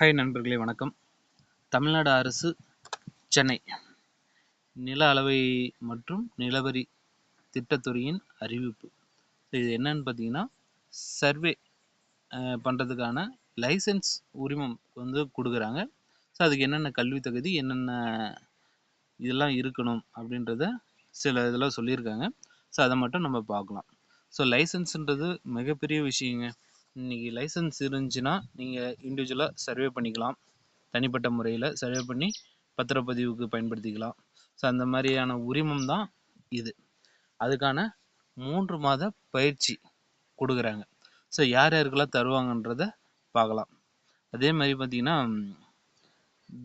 Hi நண்பர்களே வணக்கம். தமிழ்நாடு அரசு சென்னை. நில அளவை மற்றும் நிலவரி திட்டத்துறையின் அறிவிப்பு. இது என்னன்னு பார்த்தீங்கன்னா சர்வே பண்ணுறதுக்கான லைசன்ஸ் உரிமம் வந்து கொடுக்குறாங்க. ஸோ அதுக்கு என்னென்ன கல்வி தகுதி என்னென்ன இதெல்லாம் இருக்கணும் அப்படின்றத சில இதெல்லாம் சொல்லியிருக்காங்க. ஸோ அதை மட்டும் நம்ம பார்க்கலாம். ஸோ லைசன்ஸுன்றது மிகப்பெரிய விஷயங்க. இன்றைக்கி லைசன்ஸ் இருந்துச்சுன்னா நீங்கள் இண்டிவிஜுவலாக சர்வே பண்ணிக்கலாம். தனிப்பட்ட முறையில் சர்வே பண்ணி பத்திரப்பதிவுக்கு பயன்படுத்திக்கலாம். ஸோ அந்த மாதிரியான உரிமம் தான் இது. அதுக்கான மூன்று மாத பயிற்சி கொடுக்குறாங்க. ஸோ யார் யாருக்கெல்லாம் தருவாங்கன்றத பார்க்கலாம். அதே மாதிரி பார்த்தீங்கன்னா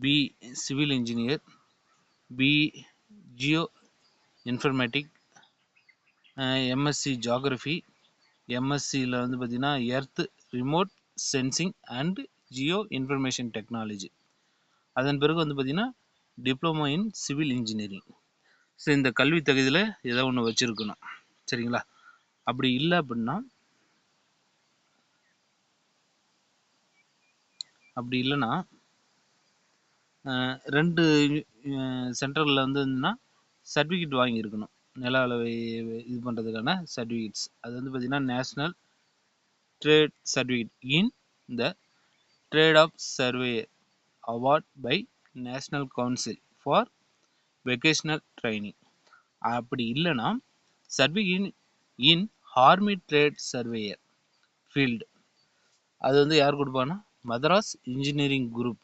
B civil engineer B geo informatic MSc geography எம்எஸ்சியில் வந்து பார்த்திங்கன்னா earth remote sensing and geo information technology அதன் பிறகு வந்து பார்த்திங்கன்னா diploma in civil engineering so இந்த கல்வி தகுதியில் ஏதோ ஒன்று வச்சுருக்கணும். சரிங்களா? அப்படி இல்லை அப்படின்னா அப்படி இல்லைன்னா ரெண்டு சென்டரில் வந்து என்னன்னா சர்டிஃபிகேட் வாங்கியிருக்கணும். நில அளவை இது பண்ணுறதுக்கான சர்டிஃபிகேட்ஸ் அது வந்து பார்த்திங்கன்னா national trade certificate in the trade of survey award by national council for vocational training அப்படி இல்லைன்னா certificate in army trade surveyor field அது வந்து யார் கொடுப்பாங்கன்னா மதராஸ் இன்ஜினியரிங் குரூப்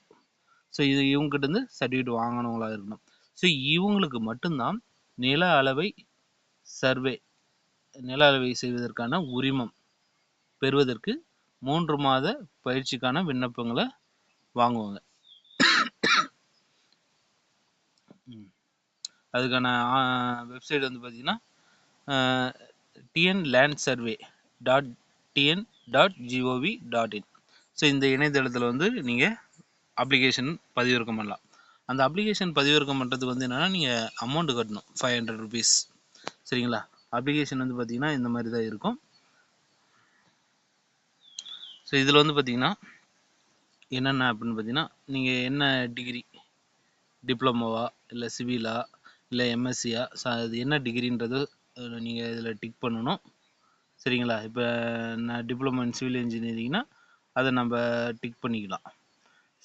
ஸோ இது இவங்ககிட்ட சர்டிஃபிகேட் வாங்கினவங்களா இருக்கணும். ஸோ இவங்களுக்கு மட்டும்தான் நில அளவை சர்வே நில அளவை செய்வதற்கான உரிமம் பெறுவதற்கு மூன்று மாத பயிற்சிக்கான விண்ணப்பங்களை வாங்குவாங்க. அதுக்கான வெப்சைட் வந்து பார்த்தீங்கன்னா TN land survey dot TN dot GOV dot in so இந்த இணையதளத்தில் வந்து நீங்கள் அப்ளிகேஷன் பதிவிறக்கம் பண்ணலாம். அந்த அப்ளிகேஷன் பதிவிறக்கம் பண்ணுறதுக்கு வந்து என்னென்னா நீங்கள் அமௌண்ட் கட்டணும். ஃபைவ் ஹண்ட்ரட் ருபீஸ் சரிங்களா? அப்ளிகேஷன் வந்து பார்த்தீங்கன்னா இந்த மாதிரி தான் இருக்கும். ஸோ இதில் வந்து பார்த்தீங்கன்னா என்னென்ன அப்படின்னு பார்த்தீங்கன்னா நீங்கள் என்ன டிகிரி டிப்ளமோவா இல்லை சிவிலா இல்லை எம்எஸ்சியா ஸோ அது என்ன டிகிரின்றது நீங்கள் இதில் டிக் பண்ணணும். சரிங்களா? இப்போ நான் டிப்ளமோ இன் சிவில் இன்ஜினியரிங்னா அதை நம்ம டிக் பண்ணிக்கலாம்.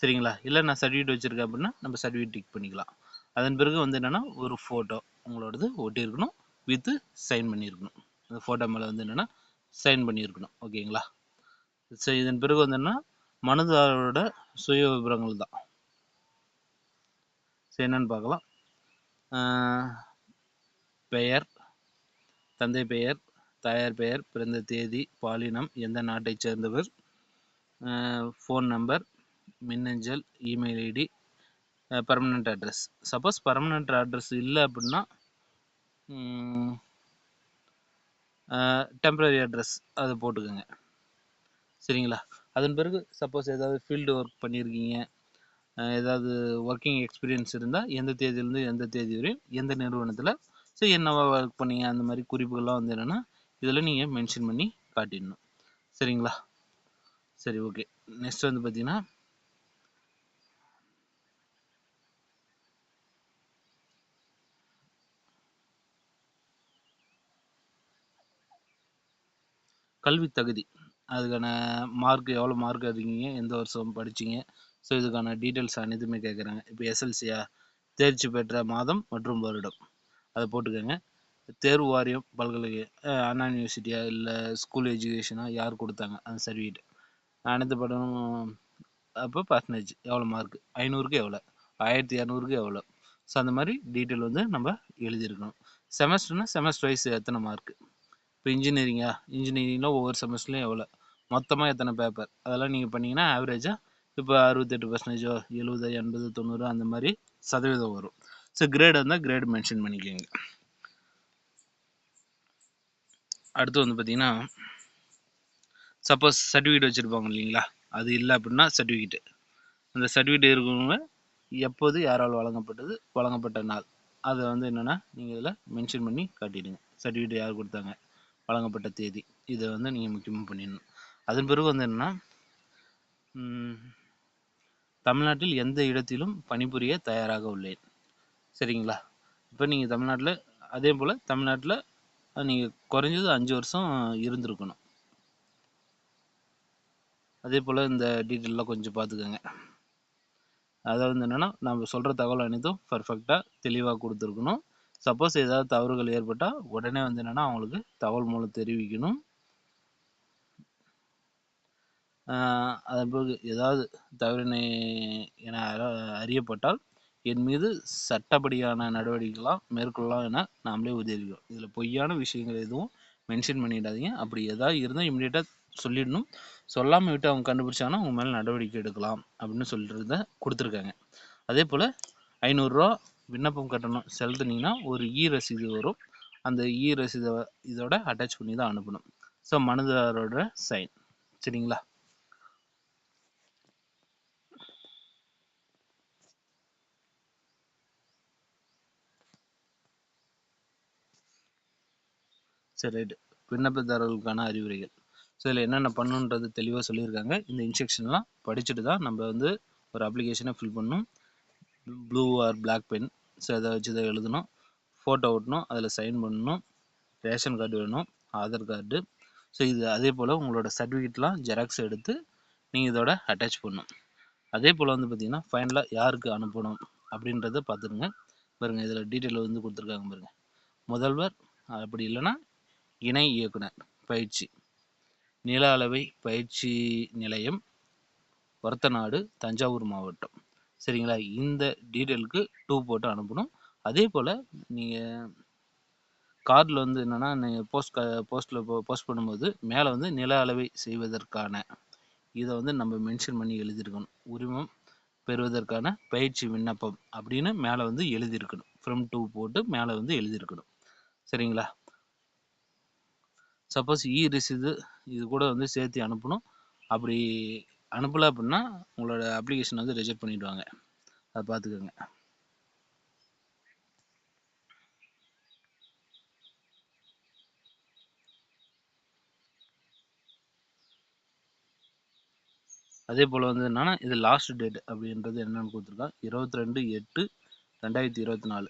சரிங்களா? இல்லை நான் சர்டிஃபிகேட் வச்சுருக்கேன் அப்படின்னா நம்ம சர்டிஃபிகேட் டிக் பண்ணிக்கலாம். அதன் பிறகு வந்து என்னென்னா ஒரு ஃபோட்டோ உங்களோடது ஒட்டியிருக்கணும் வித்து சைன் பண்ணியிருக்கணும். அந்த ஃபோட்டோ மேலே வந்து என்னென்னா சைன் பண்ணியிருக்கணும். ஓகேங்களா? ஸோ இதன் பிறகு வந்து என்னன்னா மனுதாரரோட சுய விவரங்கள் தான். ஸோ என்னன்னு பார்க்கலாம். பெயர் தந்தை பெயர் தாயார் பெயர் பிறந்த தேதி பாலினம் எந்த நாட்டைச் சேர்ந்தவர் ஃபோன் நம்பர் மின்னஞ்சல் email ID permanent address suppose permanent address இல்லை அப்படின்னா டெம்பரரி அட்ரஸ் அதை போட்டுக்கோங்க. சரிங்களா? அதன் பிறகு சப்போஸ் ஏதாவது ஃபீல்டு ஒர்க் பண்ணியிருக்கீங்க ஏதாவது ஒர்க்கிங் எக்ஸ்பீரியன்ஸ் இருந்தால் எந்த தேதியிலேருந்து எந்த தேதி வரையும் எந்த நிறுவனத்தில் ஸோ என்னவா ஒர்க் பண்ணீங்க அந்த மாதிரி குறிப்புகள்லாம் வந்து என்னென்னா இதில் நீங்கள் மென்ஷன் பண்ணி காட்டிடணும். சரிங்களா? சரி ஓகே நெக்ஸ்ட் வந்து பார்த்தீங்கன்னா கல்வி தகுதி. அதுக்கான மார்க் எவ்வளோ மார்க் எடுக்கீங்க எந்த வருஷம் படிச்சிங்க? ஸோ இதுக்கான டீட்டெயில்ஸ் அனைத்துமே கேட்குறாங்க இப்போ எஸ்எல்சியா தேர்ச்சி பெற்ற மாதம் மற்றும் வருடம். அதை போட்டுக்கோங்க. தேர்வு வாரியம் பல்கலை அண்ணா யூனிவர்சிட்டியா இல்லை ஸ்கூல் எஜுகேஷனாக யார் கொடுத்தாங்க? அந்த சர்டிஃபிகேட் அனைத்து படமும் அப்போ பர்சன்டேஜ் எவ்வளோ மார்க் ஐநூறுக்கு எவ்வளோ ஆயிரத்தி இரநூறுக்கு எவ்வளோ ஸோ அந்த மாதிரி டீட்டெயில் வந்து நம்ம எழுதியிருக்கணும். செமஸ்டர்னால் செமஸ்டர் வைஸ் எத்தனை மார்க்கு இப்போ இன்ஜினியரிங்கா இன்ஜினியரிங்கில் ஒவ்வொரு செமஸ்டர்லையும் எவ்வளோ மொத்தமாக எத்தனை பேப்பர் அதெல்லாம் நீங்கள் பண்ணிங்கன்னா ஆவரேஜாக இப்போ அறுபத்தெட்டு பர்சன்டேஜோ எழுபது எண்பது தொண்ணூறு அந்த மாதிரி சதவீதம் வரும். ஸோ கிரேட் இருந்தால் கிரேட் மென்ஷன் பண்ணிக்கோங்க. அடுத்து வந்து பார்த்தீங்கன்னா சப்போஸ் சர்டிஃபிகேட் வச்சுருப்பாங்க இல்லைங்களா? அது இல்லை அப்படின்னா சர்டிஃபிகேட்டு அந்த சர்டிஃபிகேட் இருக்கிறவங்க எப்போது யாரால் வழங்கப்பட்டது வழங்கப்பட்ட நாள்? அதை வந்து என்னென்னா நீங்கள் இதில் மென்ஷன் பண்ணி காட்டிடுங்க. சர்டிஃபிகேட் யார் கொடுத்தாங்க? வழங்கப்பட்ட தேதி. இதை வந்து நீங்கள் முக்கியமாக பண்ணிடணும். அதன் பிறகு வந்து என்னென்னா தமிழ்நாட்டில் எந்த இடத்திலும் பணிபுரிய தயாராக உள்ளேன். சரிங்களா? இப்போ நீங்கள் தமிழ்நாட்டில் அதே போல் தமிழ்நாட்டில் நீங்கள் குறைஞ்சது அஞ்சு வருஷம் இருந்திருக்கணும். அதே போல் இந்த டீட்டெயிலெலாம் கொஞ்சம் பார்த்துக்கோங்க. அதாவது என்னென்னா நம்ம சொல்கிற தகவல் அனைத்தும் பர்ஃபெக்டாக தெளிவாக கொடுத்துருக்கணும். சப்போஸ் ஏதாவது தவறுகள் ஏற்பட்டால் உடனே வந்து என்னென்னா அவங்களுக்கு தகவல் மூலம் தெரிவிக்கணும். அதுபோல் ஏதாவது தவறினை என அறியப்பட்டால் என் மீது சட்டப்படியான நடவடிக்கைகளாம் மேற்கொள்ளலாம் என நாமளே உதவிக்கிறோம் இதில் பொய்யான விஷயங்கள் எதுவும் மென்ஷன் பண்ணிடாதீங்க. அப்படி ஏதாவது இருந்தால் இம்மிடியட்டாக சொல்லிடணும். சொல்லாமல் விட்டு அவங்க கண்டுபிடிச்சாங்கன்னா அவங்க மேலே நடவடிக்கை எடுக்கலாம் அப்படின்னு சொல்கிறத கொடுத்துருக்காங்க. அதே போல் ஐநூறுரூவா விண்ணப்பம் கட்டணம் செலுத்துனீங்கன்னா ஒரு இ ரசீது வரும். அந்த இ ரசீதை இதோட அட்டாச் பண்ணி தான் அனுப்பணும். ஸோ மனுதாரோட சைன் சரிங்களா? சரி ரைட் விண்ணப்பதாரர்களுக்கான அறிவுரைகள். ஸோ இதில் என்னென்ன பண்ணுன்றது தெளிவாக சொல்லியிருக்காங்க. இந்த இன்ஸ்ட்ரக்ஷன்லாம் படிச்சுட்டு தான் நம்ம வந்து ஒரு அப்ளிகேஷனை ஃபில் பண்ணணும். Blue or black pen so அதை வச்சு தான் எழுதணும். ஃபோட்டோ ஓட்டணும் அதில் சைன் பண்ணணும் ரேஷன் கார்டு வேணும் ஆதார் கார்டு ஸோ இது அதே போல் உங்களோட சர்டிஃபிகேட்லாம் ஜெராக்ஸ் எடுத்து நீங்கள் இதோட அட்டாச் பண்ணணும். அதே போல் வந்து பார்த்திங்கன்னா ஃபைனலாக யாருக்கு அனுப்பணும் அப்படின்றத பார்த்துருங்க. பாருங்கள் இதில் டீட்டெயில் வந்து கொடுத்துருக்காங்க பாருங்கள் முதல்வர் அப்படி இல்லைன்னா இணை இயக்குனர் பயிற்சி. நில அளவை பயிற்சி நிலையம் ஒரத்தநாடு தஞ்சாவூர் மாவட்டம். சரிங்களா? இந்த டீட்டெயிலுக்கு டூ போட்டு அனுப்பணும். அதே போல் நீங்கள் கார்டில் வந்து என்னென்னா நீங்கள் போஸ்ட் போஸ்ட்டில் போஸ்ட் பண்ணும்போது மேலே வந்து நில அளவை செய்வதற்கான இதை வந்து நம்ம மென்ஷன் பண்ணி எழுதியிருக்கணும். உரிமம் பெறுவதற்கான பயிற்சி விண்ணப்பம் அப்படின்னு மேலே வந்து எழுதியிருக்கணும். ஃப்ரம் டூ போட்டு மேலே வந்து எழுதியிருக்கணும். சரிங்களா? சப்போஸ் இ ரிசீது இது கூட வந்து சேர்த்து அனுப்பணும். அப்படி அனுப்பலை அப்படின்னா உங்களோட அப்ளிகேஷன் வந்து ரிஜெக்ட் பண்ணிவிடுவாங்க அதை பார்த்துக்கோங்க அதே போல் வந்து என்னன்னா இது லாஸ்ட் டேட் அப்படின்றது என்னென்னு கொடுத்துருக்கா இருபத்தி ரெண்டு எட்டு ரெண்டாயிரத்தி இருபத்தி நாலு.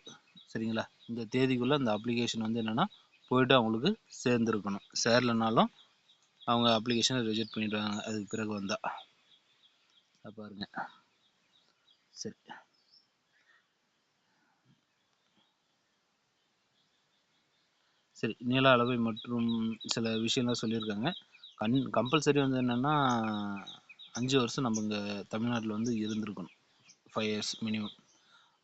சரிங்களா? இந்த தேதிக்குள்ளே அந்த அப்ளிகேஷன் வந்து என்னென்னா போயிட்டு அவங்களுக்கு சேர்ந்துருக்கணும். சேரலைனாலும் அவங்க அப்ளிகேஷனை ரிஜெக்ட் பண்ணிடுவாங்க. அதுக்கு பிறகு வந்தால் பாருங்க. சரி. சரி நீள அளவை மற்றும் சில விஷயம்லாம் சொல்லியிருக்காங்க. கண் கம்பல்சரி வந்து என்னென்னா அஞ்சு வருஷம் நம்ம இங்கே தமிழ்நாட்டில் வந்து இருந்திருக்கணும். ஃபைவ் இயர்ஸ் மினிமம்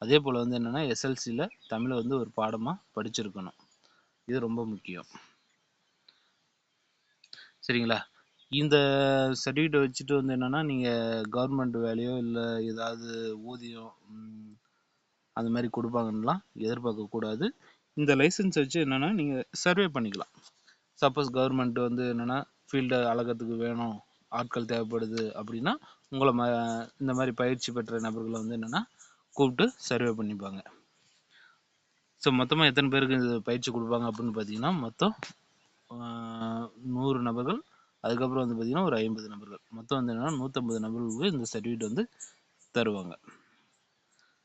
அதே போல் வந்து என்னென்னா எஸ்எல்சியில் தமிழை வந்து ஒரு பாடமாக படிச்சிருக்கணும். இது ரொம்ப முக்கியம். சரிங்களா? இந்த சர்டிஃபிகேட்டை வச்சுட்டு வந்து என்னென்னா நீங்கள் கவர்மெண்ட் வேலையோ இல்லை ஏதாவது ஊதியம் அந்த மாதிரி கொடுப்பாங்கலாம் எதிர்பார்க்கக்கூடாது இந்த லைசன்ஸ் வச்சு என்னென்னா நீங்கள் சர்வே பண்ணிக்கலாம். சப்போஸ் கவர்மெண்ட் வந்து என்னென்னா ஃபீல்டை அழகிறதுக்கு வேணும் ஆட்கள் தேவைப்படுது அப்படின்னா உங்களை ம இந்த மாதிரி பயிற்சி பெற்ற நபர்களை வந்து என்னென்னா கூப்பிட்டு சர்வே பண்ணிப்பாங்க. ஸோ மொத்தமாக எத்தனை பேருக்கு இது பயிற்சி கொடுப்பாங்க அப்படின்னு பார்த்தீங்கன்னா மொத்தம் நூறு நபர்கள் அதுக்கப்புறம் வந்து பார்த்திங்கன்னா ஒரு ஐம்பது நபர்கள். மொத்தம் வந்து என்னென்னா நூற்றம்பது நபர்களுக்கு இந்த சர்டிஃபிகேட் வந்து தருவாங்க.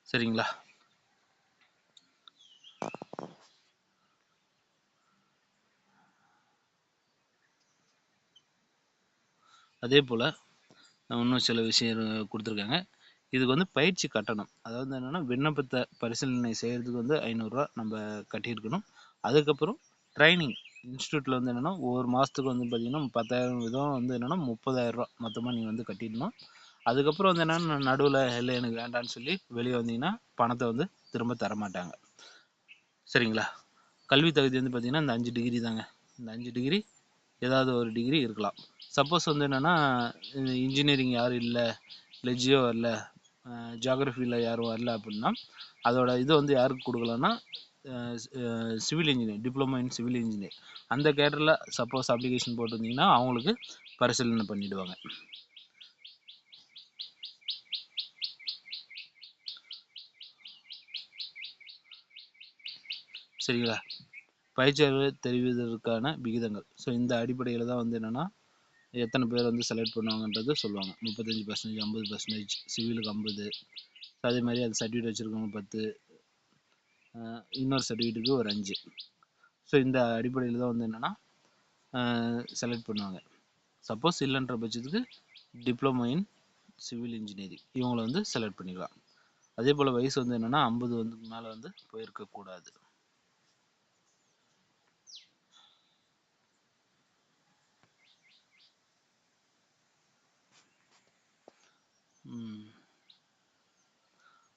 சரிங்களா? அதே போல் இன்னும் சில விஷயம் கொடுத்துருக்காங்க. இதுக்கு வந்து பயிற்சி கட்டணம். அதாவது என்னென்னா விண்ணப்பத்தை பரிசீலனை செய்கிறதுக்கு வந்து ஐநூறுரூவா நம்ம கட்டியிருக்கணும். அதுக்கப்புறம் ட்ரைனிங் இன்ஸ்டியூட்டில் வந்து என்னென்னா ஒவ்வொரு மாதத்துக்கு வந்து பார்த்திங்கன்னா பத்தாயிரம் விதம் வந்து என்னென்னா முப்பதாயிரரூவா மொத்தமாக நீங்கள் வந்து கட்டிடணும். அதுக்கப்புறம் வந்து என்னென்னா நடுவில் இல்லை எனக்கு வேண்டான்னு சொல்லி வெளியே வந்தீங்கன்னா பணத்தை வந்து திரும்ப தர மாட்டாங்க சரிங்களா? கல்வி தகுதி வந்து பார்த்திங்கன்னா இந்த அஞ்சு டிகிரி தாங்க. இந்த அஞ்சு டிகிரி ஏதாவது ஒரு டிகிரி இருக்கலாம். சப்போஸ் வந்து என்னென்னா இன்ஜினியரிங் யாரும் இல்லை இல்லை ஜியோ வரல ஜியாகிரஃபியில் யாரும் வரல அப்படின்னா அதோட இது வந்து யாருக்கு கொடுக்கலன்னா civil engineer diploma in civil engineer அந்த கேட்டரில் சப்போஸ் அப்ளிகேஷன் போட்டிருந்தீங்கன்னா அவங்களுக்கு பரிசீலனை பண்ணிவிடுவாங்க சரிங்களா? பயிற்சியாளர் தெரிவிப்பதற்கான விகிதங்கள். ஸோ இந்த அடிப்படையில் தான் வந்து என்னென்னா எத்தனை பேர் வந்து செலக்ட் பண்ணுவாங்கன்றது சொல்லுவாங்க. முப்பத்தஞ்சு பர்சன்டேஜ் ஐம்பது பர்சன்டேஜ் சிவிலுக்கு ஐம்பது. அதே மாதிரி அது சர்டிஃபிகேட் வச்சுருக்கவங்க பத்து இன்னொரு சர்டிஃபிகேட்டுக்கு ஒரு அஞ்சு. ஸோ இந்த அடிப்படையில் தான் வந்து என்னென்னா செலக்ட் பண்ணுவாங்க. சப்போஸ் இல்லைன்ற பட்சத்துக்கு டிப்ளமோ இன் சிவில் இன்ஜினியரிங் இவங்களை வந்து செலக்ட் பண்ணிக்கலாம். அதே போல் வயசு வந்து என்னென்னா ஐம்பது வந்து மேலே வந்து போயிருக்கக்கூடாது ம்.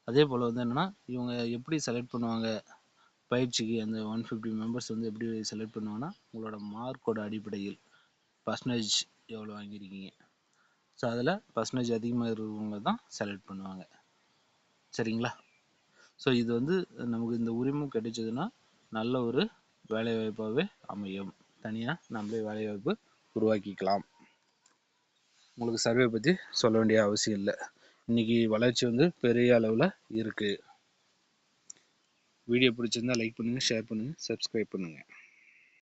அதே போல் வந்து என்னென்னா இவங்க எப்படி செலக்ட் பண்ணுவாங்க? பயிற்சிக்கு அந்த ஒன் ஃபிஃப்டி மெம்பர்ஸ் வந்து எப்படி செலக்ட் பண்ணுவாங்கன்னா உங்களோட மார்க்கோட அடிப்படையில் பர்சன்டேஜ் எவ்வளோ வாங்கியிருக்கீங்க? ஸோ அதில் பர்சன்டேஜ் அதிகமாக இருக்கிறவங்க தான் செலக்ட் பண்ணுவாங்க. சரிங்களா? ஸோ இது வந்து நமக்கு இந்த உரிமம் கிடைச்சதுன்னா நல்ல ஒரு வேலைவாய்ப்பாகவே அமையும். தனியாக நம்மளே வேலைவாய்ப்பு உருவாக்கிக்கலாம். உங்களுக்கு சர்வே பற்றி சொல்ல வேண்டிய அவசியம் இல்லை. இன்னைக்கு வளர்ச்சி வந்து பெரிய அளவில் இருக்குது வீடியோ பிடிச்சிருந்தா லைக் பண்ணுங்கள் ஷேர் பண்ணுங்கள் சப்ஸ்கிரைப் பண்ணுங்கள்